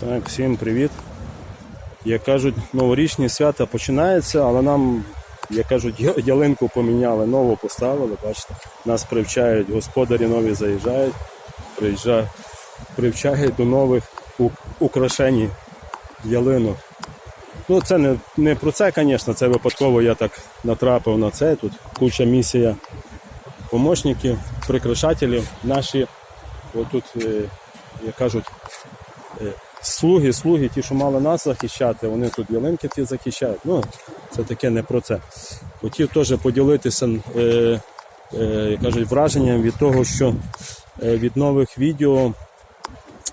Так, всім привіт. Як кажуть, новорічні свята починаються, але нам, як кажуть, ялинку поміняли, нову поставили. Бачите, нас привчають, господарі нові заїжджають, привчають до нових украшень ялинок. Ну, це не, не про це, звісно, це випадково я так натрапив на це. Тут куча місія помощників, прикрашателів. Наші, отут, е, як кажуть, е, слуги, слуги, ті, що мали нас захищати, вони тут ялинки ті захищають. Ну, це таке не про це. Хотів теж поділитися, е, е, кажуть, враженням від того, що е, від нових відео,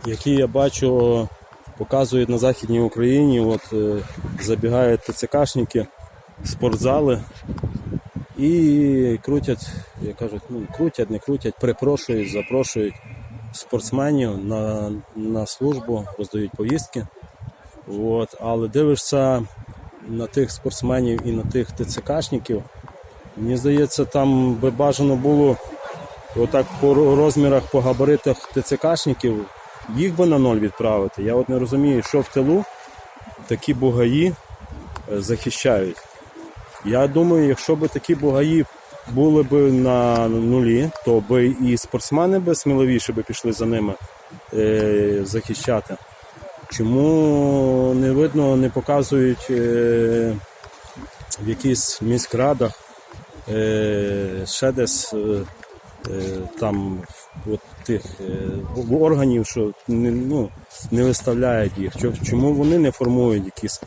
які я бачу, показують на Західній Україні, от е, забігають ТЦКшники, спортзали і крутять, як кажуть, ну крутять, не крутять, припрошують, запрошують спортсменів на, на службу, роздають повістки. От, але дивишся на тих спортсменів і на тих ТЦКшників. Мені здається, там би бажано було отак по розмірах, по габаритах ТЦКшників, їх би на ноль відправити. Я от не розумію, що в тилу такі бугаї е, захищають. Я думаю, якщо б такі бугаї були б на нулі, то би і спортсмени би сміливіше би пішли за ними е, захищати. Чому не видно, не показують е, в якихось міськрадах е, ще десь е, е, там от тих е, органів, що не, ну, не виставляють їх. Чому вони не формують якісь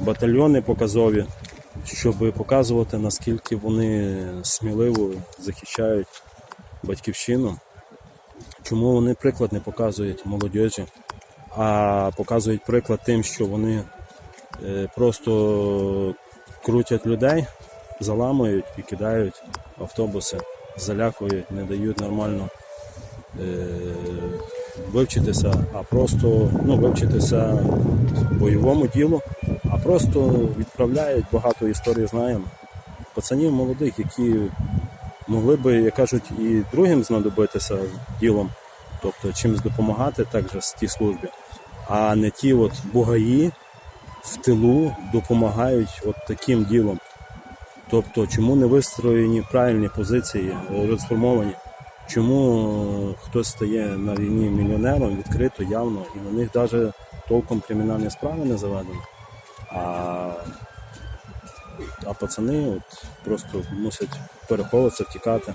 батальйони показові, щоб показувати, наскільки вони сміливо захищають батьківщину? Чому вони приклад не показують молодіжі, а показують приклад тим, що вони е, просто крутять людей, заламують і кидають автобуси, залякують, не дають нормально е, вивчитися, а просто ну, вивчитися бойовому ділу, а просто відправляють багато історій знаємо. Пацанів молодих, які могли би, як кажуть, і другим знадобитися ділом, тобто чимось допомагати також з тій службі, а не ті от бугаї в тилу допомагають от таким ділом. Тобто, чому не вистроєні правильні позиції, розформовані? Чому хтось стає на війні мільйонером відкрито, явно, і на них навіть толком кримінальні справи не заведено. А, а пацани от просто мусять переховуватися, втікати.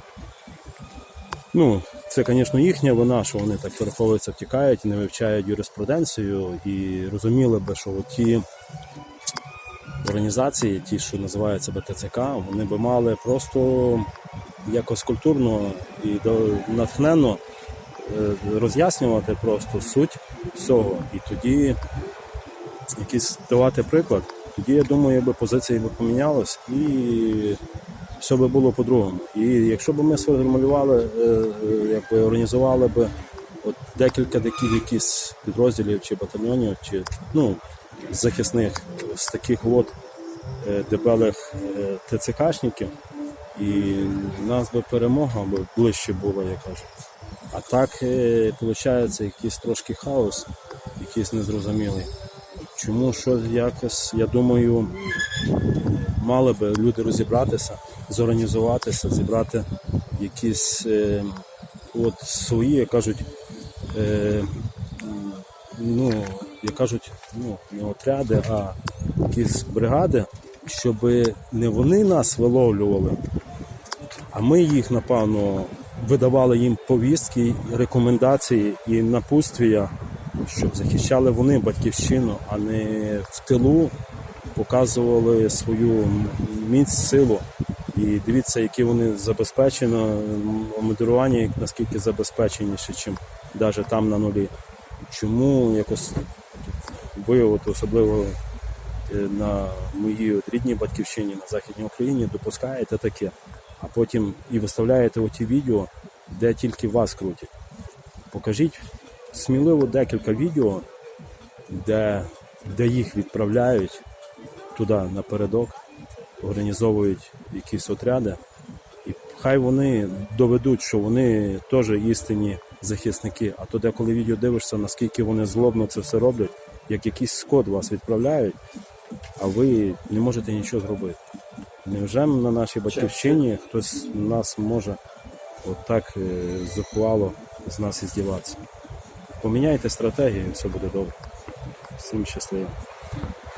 Ну, це, звісно, їхня вина, що вони так переховуються, втікають і не вивчають юриспруденцію, і розуміли би, що ті організації, ті, що називають себе ТЦК, вони би мали просто якось культурно і натхненно е, роз'яснювати просто суть всього. І тоді якийсь давати приклад, тоді я думаю, би позиції би помінялись і все би було по-другому. І якщо б ми сформулювали, е, е, якби організували би от декілька таких якісь підрозділів чи батальйонів, чи ну, захисних з таких от е, дебелих ТЦКшників, і в нас би перемога би ближче була, я кажу. А так, виходить, якийсь трошки хаос, якийсь незрозумілий. Чому що якось, я думаю, мали би люди розібратися, зорганізуватися, зібрати якісь е, от свої, як кажуть, е, ну, як кажуть, ну, не отряди, а якісь бригади, щоб не вони нас виловлювали, а ми їх, напевно, видавали їм повістки, рекомендації і напутствія, щоб захищали вони батьківщину, а не в тилу показували свою міць, силу. І дивіться, які вони забезпечено, модерування наскільки забезпеченіше, ніж навіть там на нулі. Чому якось ви, особливо е, на моїй рідній батьківщині на Західній Україні допускаєте таке, а потім і виставляєте оті відео, де тільки вас крутять. Покажіть сміливо декілька відео, де, де їх відправляють туди напередок, організовують якісь отряди, і хай вони доведуть, що вони теж істинні захисники. А то деколи відео дивишся, наскільки вони злобно це все роблять, як якийсь скот вас відправляють, а ви не можете нічого зробити. Невже на нашій батьківщині хтось нас може отак е, зухвало з нас іздіватися? Поміняйте стратегію, все буде добре. Всім щасливо.